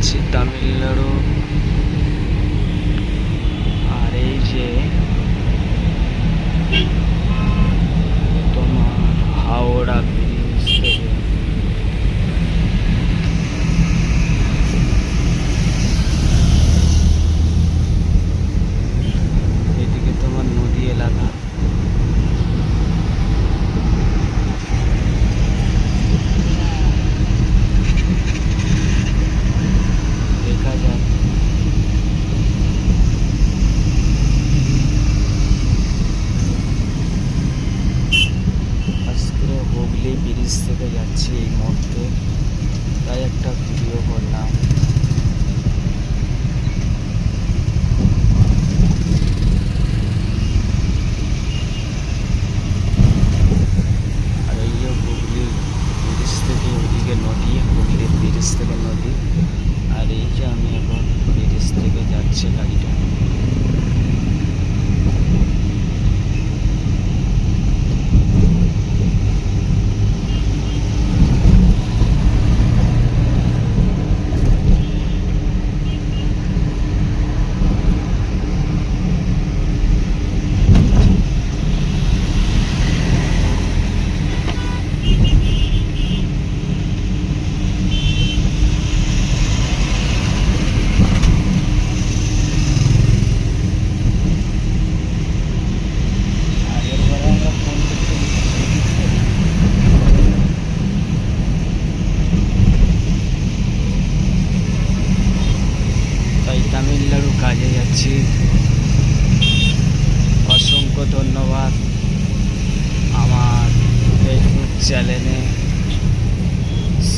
যাচ্ছি তামিলনাড়ু আর এই যে তোমার হাওড়া ব্রিজ থেকে এদিকে তোমার নদী এলাকা দেখা যাক আজকে হুগলি ব্রিজ থেকে যাচ্ছি এই মুহূর্তে। তাই একটা ভিডিও করলাম। আর এই হুগলি ব্রিজ থেকে ওদিকে নদী হুগলির ব্রিজ থেকে নদী। আর এই যে আমি এখন ব্রিজ থেকে যাচ্ছে গাড়িটা আগের বার আমরা ফোন করতে তাই তামিলনাড়ু কাজে যাচ্ছি অসংখ্য ধন্যবাদ আমার ফেসবুক চ্যানেলে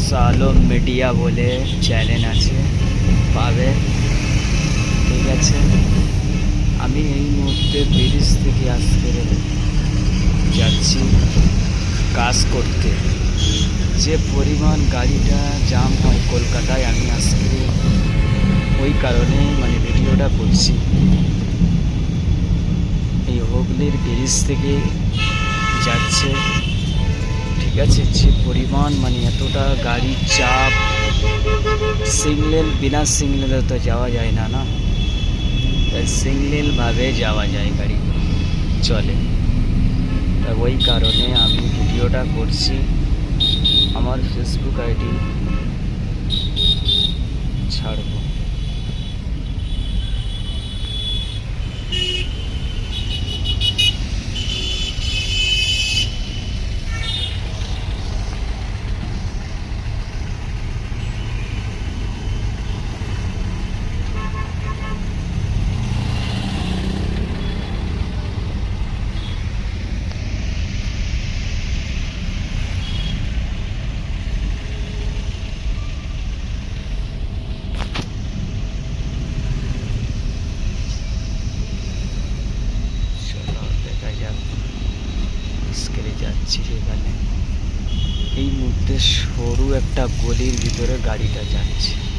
সালো মিডিয়া বলে চ্যানেল আছে, পাবে। ঠিক আছে? আমি এই মুহূর্তে ব্রিজ থেকে আসতে যাচ্ছি কাজ করতে। যে পরিমাণ গাড়িটা জাম হয় কলকাতায়, আমি আজকে ওই কারণে মানে ভিডিওটা করছি। হুগলির ব্রিজ থেকে যাচ্ছে। ঠিক আছে, যে পরিমাণ মানে এতটা গাড়ির চাপ, সিগন্যাল, বিনা সিগন্যালে তো যাওয়া যায় না না? তাই সিগন্যালভাবে যাওয়া যায় গাড়ি। চলে। তা ওই কারণে আমি ভিডিওটা করছি। আমার ফেসবুক আইডি ছাড়বো। যাচ্ছি সেখানে। এই মুহূর্তে সরু একটা গলির ভিতরে গাড়িটা যাচ্ছে।